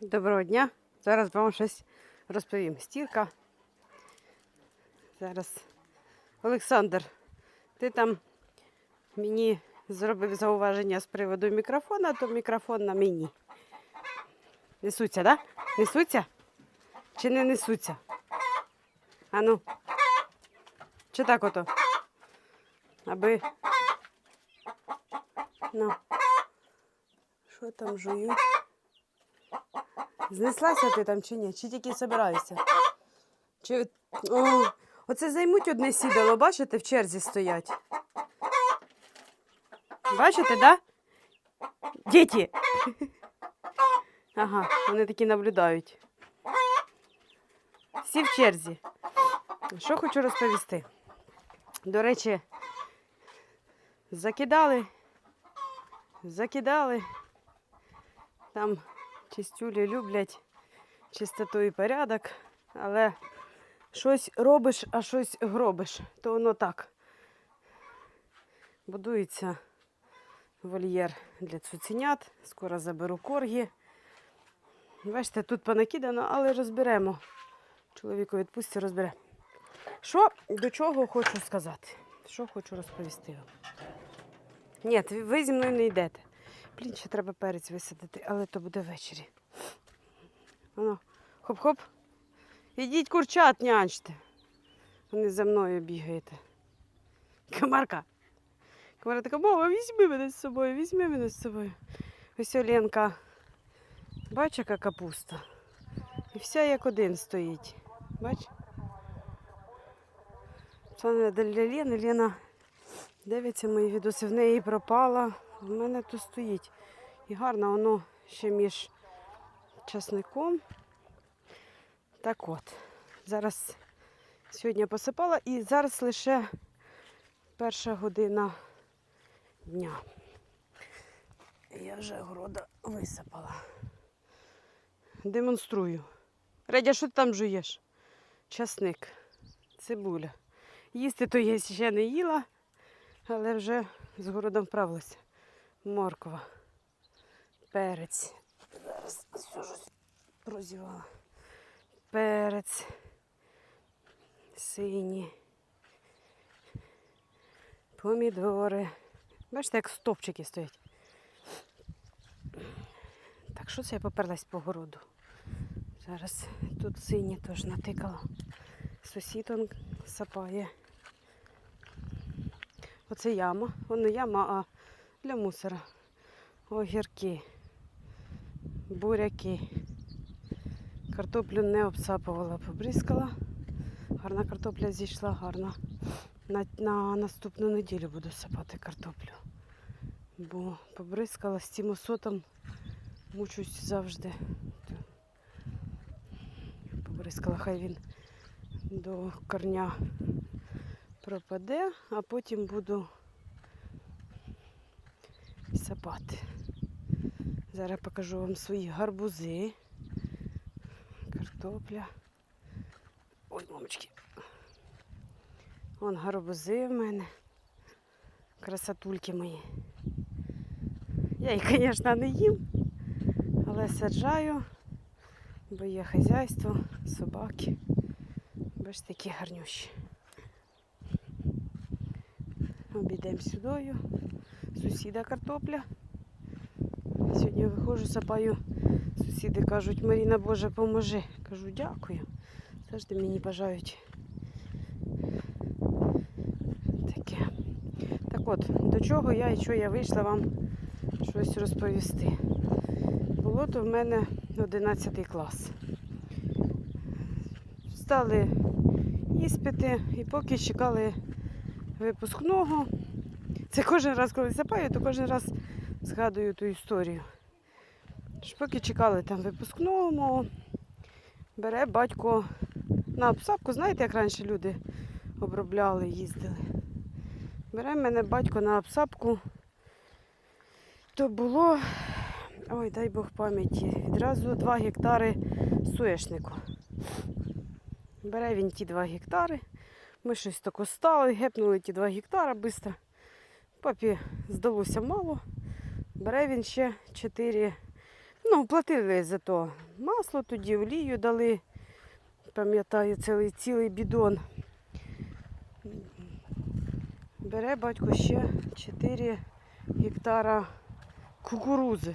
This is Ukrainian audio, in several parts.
Доброго дня. Зараз вам щось розповім. Стірка. Зараз. Олександр, ти там мені зробив зауваження з приводу мікрофона, то мікрофон на мені. Несуться, так? Да? Несуться? Чи не несуться? Ану. Чи так ото? Аби. Ну. Що там жують? Знеслася ти там чи ні? Чи тільки збираєшся? Чи... О, оце займуть одне сідало, бачите, в черзі стоять. Бачите, да? Діти! Ага, вони такі наблюдають. Всі в черзі. Що хочу розповісти? До речі, закидали, закидали. Там чистюлі люблять чистоту і порядок, але щось робиш, а щось гробиш, то воно так. Будується вольєр для цуценят. Скоро заберу коргі. Бачите, тут понакидано, але розберемо. Чоловіку відпустці розбере. Що до чого хочу сказати? Що хочу розповісти? Ні, ви зі мною не йдете. Блін, ще треба перець висадити, але то буде ввечері. Воно, хоп-хоп. Ідіть курчат нянчте. Вони за мною бігаєте. Комарка. Комара така, мама, візьми мене з собою, візьми мене з собою. Ось Оленка. Бач, яка капуста. І вся як один стоїть. Бач? Це не для Лени. Лена дивиться мої відоси. В неї пропала. В мене тут стоїть. І гарно воно ще між часником. Так от. Зараз сьогодні посипала і зараз лише перша година дня. Я вже города висипала. Демонструю. Редя, що ти там жуєш? Часник, цибуля. Їсти то я ще не їла, але вже з городом вправилася. Морква, перець. Все ж прозівала. Перець. Сині. Помідори. Бачите, як стовпчики стоять. Так, що це я поперлась по городу? Зараз тут сині теж натикала. Сусід он сапає. Оце яма. Воно яма, а для мусора. Огірки, буряки. Картоплю не обсапувала, побризкала. Гарна картопля зійшла, гарна. На, на наступну неділю буду сапати картоплю. Бо побризкала з цим осотом, мучусь завжди. Побризкала, хай він до корня пропаде, а потім буду сапати. Зараз покажу вам свої гарбузи, картопля. Ой, мамочки. Вон гарбузи в мене. Красотульки мої. Я їх, звісно, не їм, але саджаю, бо є хазяйство, собаки. Бачите, які гарнющі. Обійдемо сюдою. Сусіда картопля. Сьогодні виходжу, сапаю. Сусіди кажуть, Маріна Боже, поможи. Кажу, дякую. Завжди мені бажають. Таке. Так от, до чого я і що я вийшла вам щось розповісти. Було то в мене 11 клас. Стали іспити і поки чекали випускного. Це кожен раз, коли сапаю, то кожен раз згадую ту історію. Поки чекали там випускного, мого, бере батько на обсапку, знаєте, як раніше люди обробляли, їздили. Бере мене батько на обсапку. То було, ой, дай Бог пам'яті, відразу 2 гектари соєшнику. Бере він ті 2 гектари. Ми щось тако стали, гепнули ті 2 гектара швидко. Папі здалося мало. Бере він ще 4 Ну, платили за то масло, тоді олію дали. Пам'ятаю, цілий, цілий бідон. Бере батько ще 4 гектара кукурузи.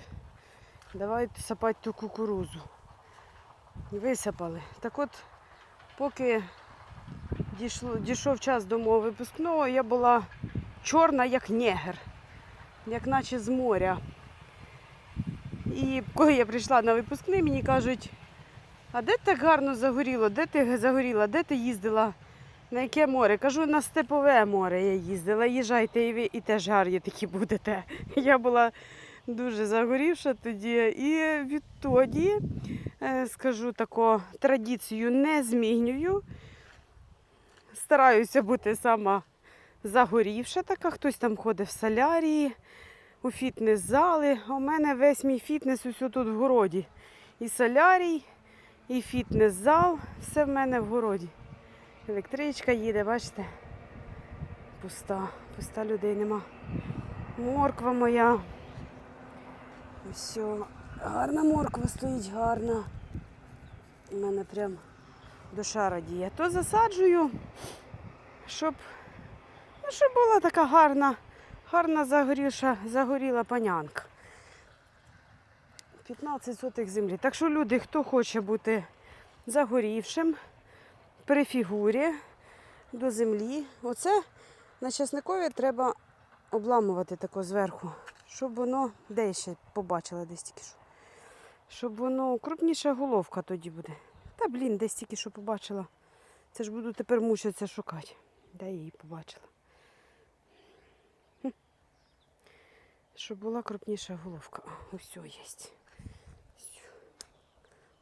Давай сапати ту кукурузу. Висипали. Так от, поки дійшов час до мого випускного, я була чорна, як негр, як наче з моря. І коли я прийшла на випускний, мені кажуть, а де так гарно загоріло? Де ти загоріла? Де ти їздила? На яке море? Кажу, на степове море я їздила. Їжджайте і ви і теж гарні такі будете. Я була дуже загорівша тоді. І відтоді, е, скажу таку традицію не змінюю. Стараюся бути сама загорівша така, хтось там ходить в солярії, у фітнес-зали. У мене весь мій фітнес ось тут в городі. І солярій, і фітнес-зал, все в мене в городі. Електричка їде, бачите? Пуста, пуста людей нема. Морква моя. Все, гарна морква стоїть, гарна. У мене прям душа радіє. То засаджую, щоб, щоб була така гарна, гарна загоріша, загоріла панянка. 15 сотих землі. Так що люди, хто хоче бути загорівшим при фігурі до землі, оце на часникові треба обламувати тако зверху, щоб воно, де я ще побачила десь тільки що. Щоб воно крупніша головка тоді буде. Та блін, десь тільки що побачила. Це ж буду тепер мучитися шукати. Де я її побачила? Щоб була крупніша головка. Ось є.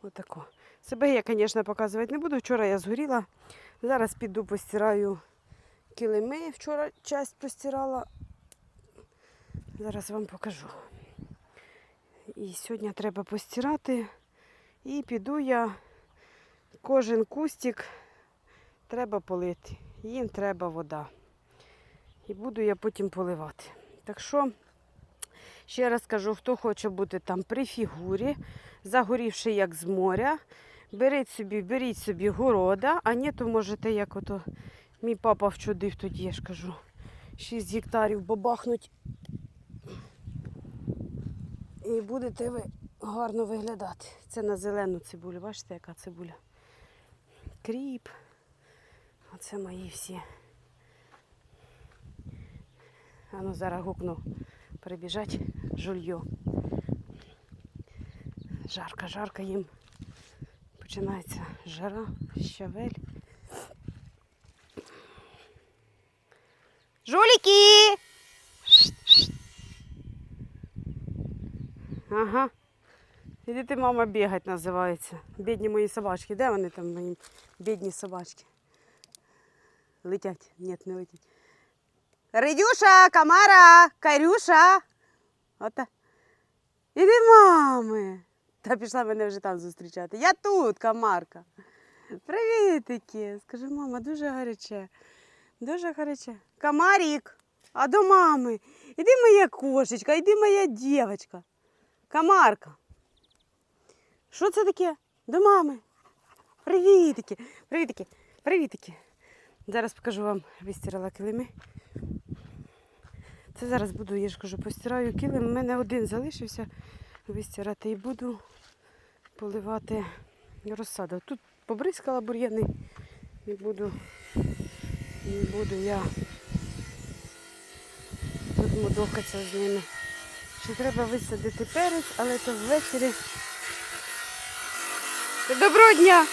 Отако. Себе я, звісно, показувати не буду. Вчора я згоріла. Зараз піду постираю килими. Вчора часть постирала. Зараз вам покажу. І сьогодні треба постирати. І піду я кожен кустик треба полити. Їм треба вода. І буду я потім поливати. Так що, ще раз кажу, хто хоче бути там при фігурі, загорівши як з моря, беріть собі, беріть собі города, а ні, то можете, як ото мій папа вчудив тоді, я ж кажу, 6 гектарів бабахнуть. І будете ви гарно виглядати. Це на зелену цибулю. Бачите, яка цибуля? Кріп. Оце мої всі. А ну зараз гукну перебіжать жульйо. Жарко, жарко їм. Починається жара, щавель. Жуліки! Ага. Ідите, мама, бігать називається. Бідні мої собачки. Де вони там мої бідні собачки? Летять. Ні, не летять. Ридюша, Камара, Карюша. Ота. Іди, мами. Та пішла мене вже там зустрічати. Я тут, Камарка. Привітики. Скажи, мама, дуже гаряче. Дуже гаряче. Камарік, а до мами. Іди моя кошечка, іди моя дівчинка. Камарка. Що це таке? До мами. Привітики, привітики, привітики. Зараз покажу вам, вистирала килими. Це зараз буду, я ж кажу, постираю килим. У мене один залишився вистирати і буду поливати розсаду. Тут побризкала бур'яни і буду, і буду я тут мудохатися з ними. Ще треба висадити перець, але то ввечері. Доброго дня!